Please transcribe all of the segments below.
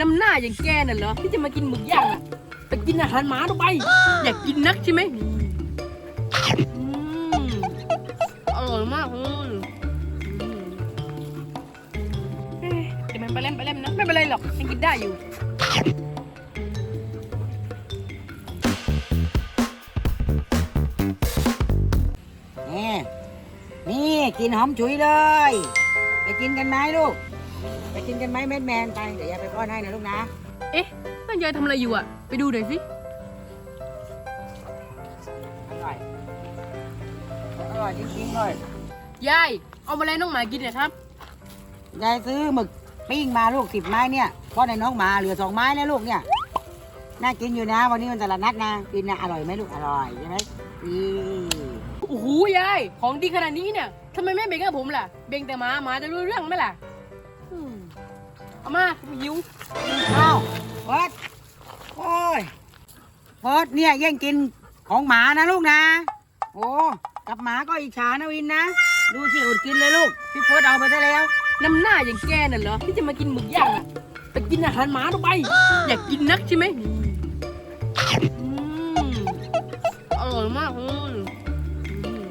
น้ำหน้าอย่างแกน่ะเหรอที่จะมากินหมึกย่างอะไปกินอาหารหมาตัวไป อยากกินนักใช่ไหมอืมอร่อยมากเลยอืมเอ๊ะแต่มันไปเล่มไปเล่มนะไม่เป็นไรหรอกยังกินได้อยู่ นี่นี่กินหอมฉุยเลย ไปกินกันไหมลูก ไปกินกันไหมแมนแมนไป เดี๋ยวยายไปป้อนให้นะลูกนะ เอ๊ะนั่นยายทำอะไรอยู่อะ ไปดูหน่อยสิ อร่อย อร่อยจริงๆเลย ยาย เอามาอะไรน้องหมากินเนี่ยครับ ยายซื้อหมึกปิ้งมาลูกสิบไม้เนี่ยเพราะในน้องหมาเหลือสองไม้นะลูกเนี่ย น่ากินอยู่นะ วันนี้มันตลาดนัดนะ กินนะอร่อยไหมลูก อร่อยใช่ไหมนี่โอ้โหยาย ของดีขนาดนี้เนี่ยทำไมไม่เบ่งกับผมล่ะ เบ่งแต่หมาหมาจะรู้เรื่องไหมล่ะอืม เอามาผมหิวอ้าวพิร์ดโอ้ยพิร์ดเนี่ยแย่งกินของหมานะลูกนะ โอ้กับหมาก็อิจฉานะวินนะ ดูสิอดกินเลยลูก พี่พิร์ดเอาไปได้แล้ว น้ำหน้าอย่างแกน่ะเหรอที่จะมากินหมึกย่างอะไปกินอาหารหมาตัวไป อยากกินนักใช่ไหมอืมอร่อยมากเลยอืม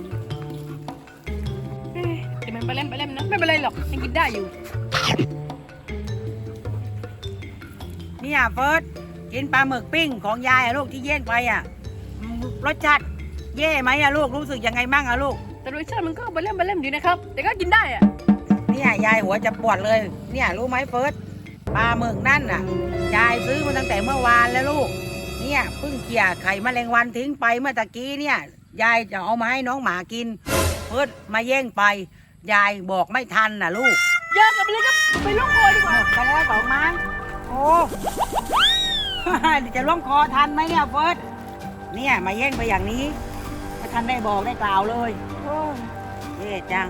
เอ๊ะแต่มันไปเล่มไปเล่มนะ ไม่เป็นไรหรอกยังกินได้อยู่ เนี่ยเฟิร์สกินปลาหมึกปิ้งของยายอะลูกที่เย่งไปอะอืมรสชาติเย่ไหมอะลูกรู้สึกยังไงบ้างอะลูกแต่รสชาติมันก็ไปเล่มไปเล่มดีนะครับ แต่ก็กินได้อะเนี่ยยายหัวจะปวดเลย เนี่ยรู้ไหมเฟิร์สปลาหมึกนั่นน่ะยายซื้อมาตั้งแต่เมื่อวานแล้วลูก เนี่ยเพิ่งเขี่ยไข่แมลงวันทิ้งไปเมื่อตะกี้เนี่ยยายจะเอามาให้น้องหมากิน เฟิร์สมาแย่งไป ยายบอกไม่ทันน่ะลูกเยอะกับไปเลยครับไปลงคอดีกหมว่าดไปแล้วสองไม้ โอ้จะล่วงคอทันไหมเนี่ยเฟิร์สเนี่ยมาแย่งไปอย่างนี้ไม่ทันได้บอกได้กล่าวเลยโอ้เย่จัง